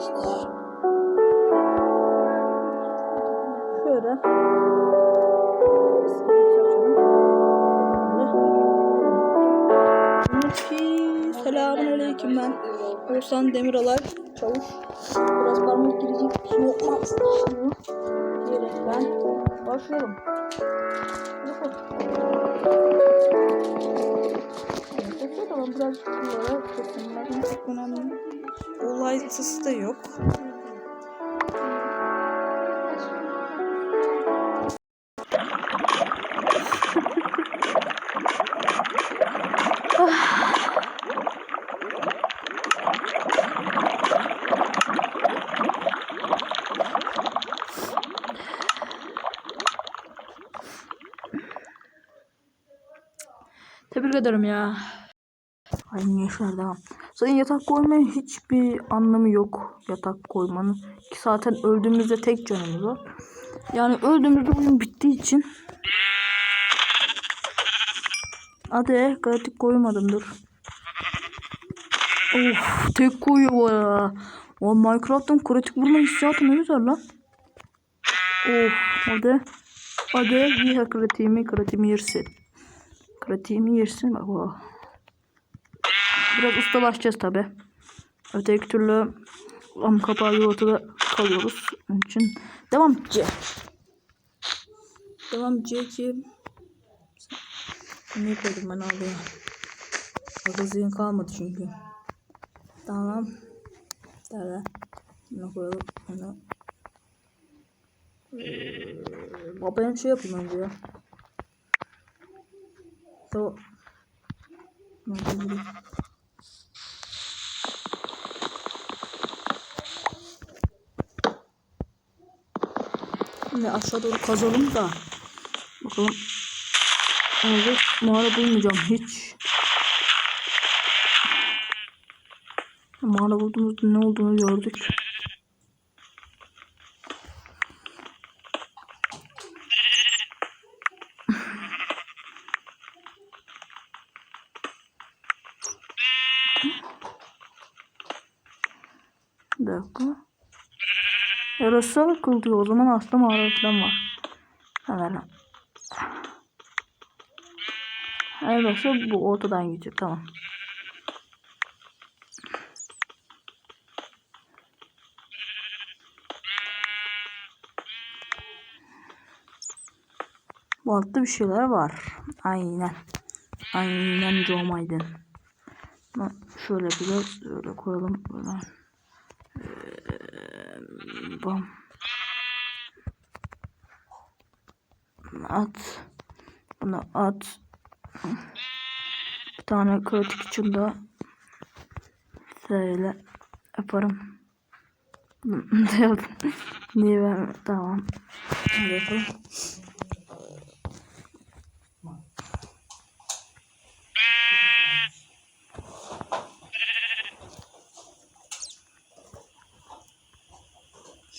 Arkadaşlar. Şöyle. Selamun Aleyküm ben. Oğuzhan Demiralay Çavuş. Biraz parmak girecek şey yok. Şunu diyerekten başlayalım. Bakalım. Evet, bakalım biraz kesinlikle çok önemli. Olaylısı da yok. Tebrik ederim ya. Aynı yaşlar devam. Zaten yatak koymanın hiçbir anlamı yok. Yatak koymanın. Ki zaten öldüğümüzde tek canımız var. Yani öldüğümüzde oyun bittiği için. Hadi kritik koymadım dur. Of tek koyuyor bana. O Minecraft'ın kritik vurma hissiyatı ne güzel lan. Of hadi. Hadi bir kritiğimi kritiğimi yersin. Kritiğimi yersin bak o. Biraz ustalaşacağız tabi. Öteki türlü am kapağı ortada kalıyoruz. Onun için devam C. Devam C ki ne koydum ben? Akıl zihin kalmadı çünkü. Tamam. Tamam. Bunu koyalım. Bunu. Ee, Babaya şey yapayım önce ya. Tamam. Yapayım? Şimdi aşağı doğru kazalım da. Bakalım. Evet, mağara bulmayacağım hiç. Mağara bulduğumuzda ne olduğunu gördük. Bir dakika. Yarası akıl. O zaman aslında mağara falan var. Hemen. Yarası bu ortadan geçiyor. Tamam. Bu altta bir şeyler var. Aynen. Aynen Joe Maiden. Şöyle biraz öyle koyalım. Böyle. Bam. At. Bunu at. Bir tane kritik için de şöyle yaparım. Niye ben tamam. Hadi yapalım.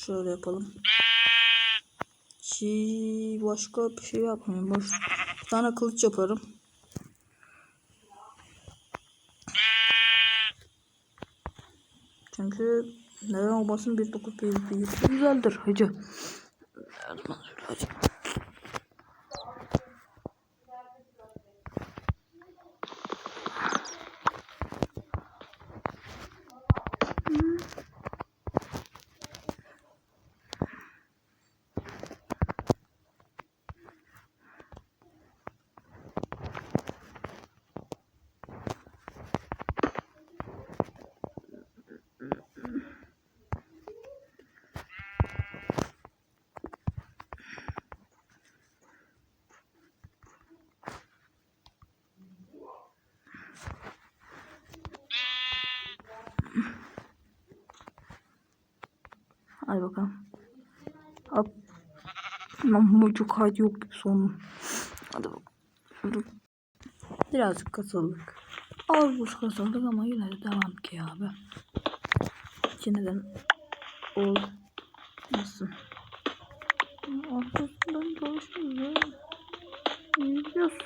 Şöyle yapalım. Şey, başka bir şey yapmayayım. Boş. Bir tane kılıç yaparım. Çünkü neden olmasın 1.9 bir güzeldir hacı. Hacı. Hadi bakalım. Hop. Çok hadi yok son. Hadi bakalım. Birazcık kasıldık. Az buz kasıldık ama yine de devam ki abi. İçinden olmasın. Arkasından dolaşıyoruz. Gidiyoruz. Gidiyoruz.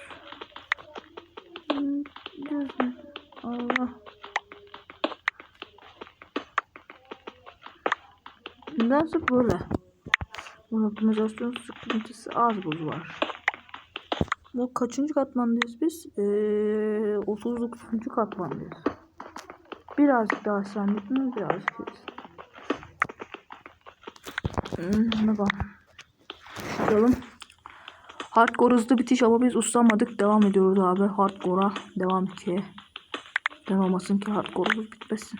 Nedense böyle. Bu optimizasyon sıkıntısı az buz var. Bu kaçıncı katmandayız biz? Ee, 39. katmandayız. Birazcık daha sendik mi? Birazcık. Hmm, bakalım. Bakalım. Hardcore hızlı bitiş ama biz uslanmadık. Devam ediyoruz abi. Hardcore'a devam ki. Devam olmasın ki hardcore'umuz bitmesin.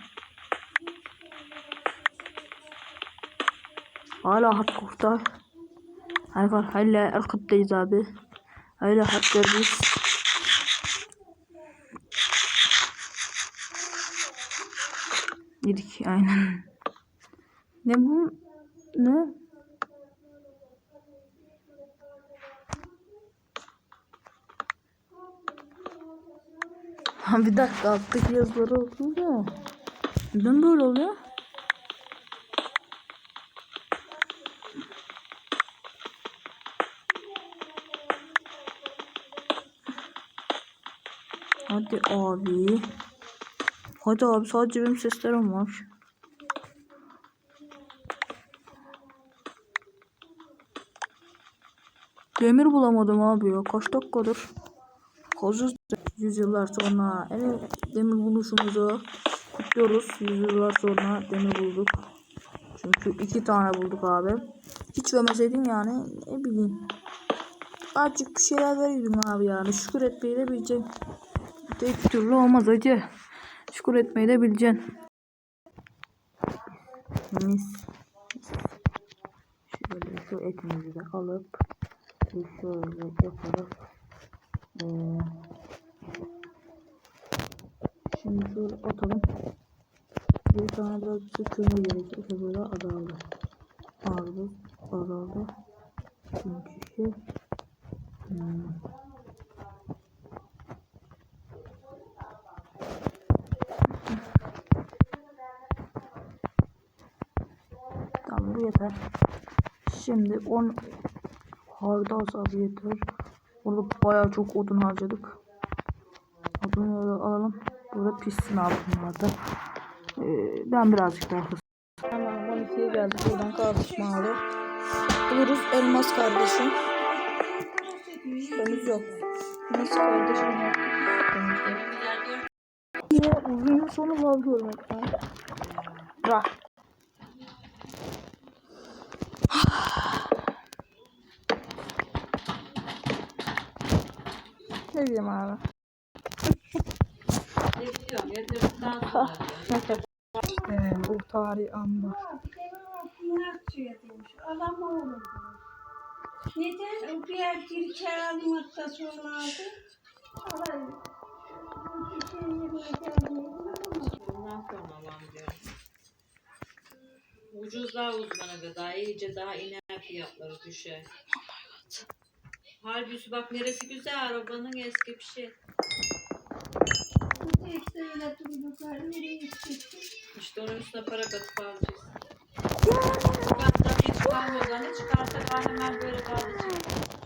Hala hardcore'da. Hala hala arkadayız abi. Hala hardcore'dayız. Yedik aynen. Ne bu? Ne? Bir dakika alttaki yazıları okuyayım da. Neden böyle oluyor? Hadi abi. Hadi abi sadece benim seslerim var. Demir bulamadım abi ya. Kaç dakikadır? Kazız yüzyıllar sonra evet demir buluşumuzu kutluyoruz. Yüzyıllar sonra demir bulduk. Çünkü iki tane bulduk abi. Hiç vermeseydin yani ne bileyim. Azıcık bir şeyler veriyordun abi yani. Şükür etmeyi de bileceksin. Tek türlü olmaz acı. Şükür etmeyi de bileceksin. Mis. Şöyle şu etimizi de alıp şöyle yaparak ee, şimdi şöyle atalım. Bir tane biraz bir kömür gerekir. Böyle azaldı. Azaldı. Azaldı. Çünkü şey hmm. Bu yeter. Şimdi 10 hardal abi yeter. Burada bayağı çok odun harcadık. Odunları alalım. Burada pissin abi bunlarda. Ee, ben birazcık daha hızlı. Tamam 12'ye geldik. Buradan kalkışma abi. Buluruz elmas kardeşim. Şüphemiz yok. Elmas kardeşim yok. Yine uzun sonu bakıyorum ekran. Bırak. Ne diyeyim abi? İşte bu tarih oğlum. Neden o bir alayım hatta sonra aldı? Diyorum. Ucuzlar uzmanı gıda iyice daha iner fiyatları düşer. Halbuki bak neresi güzel arabanın eski bir şey. Tekste öyle durduklar. Nereye gideceksin? İşte onun üstüne para katıp alacağız. Hatta bir kahvozanı çıkarsa hemen böyle kalacak.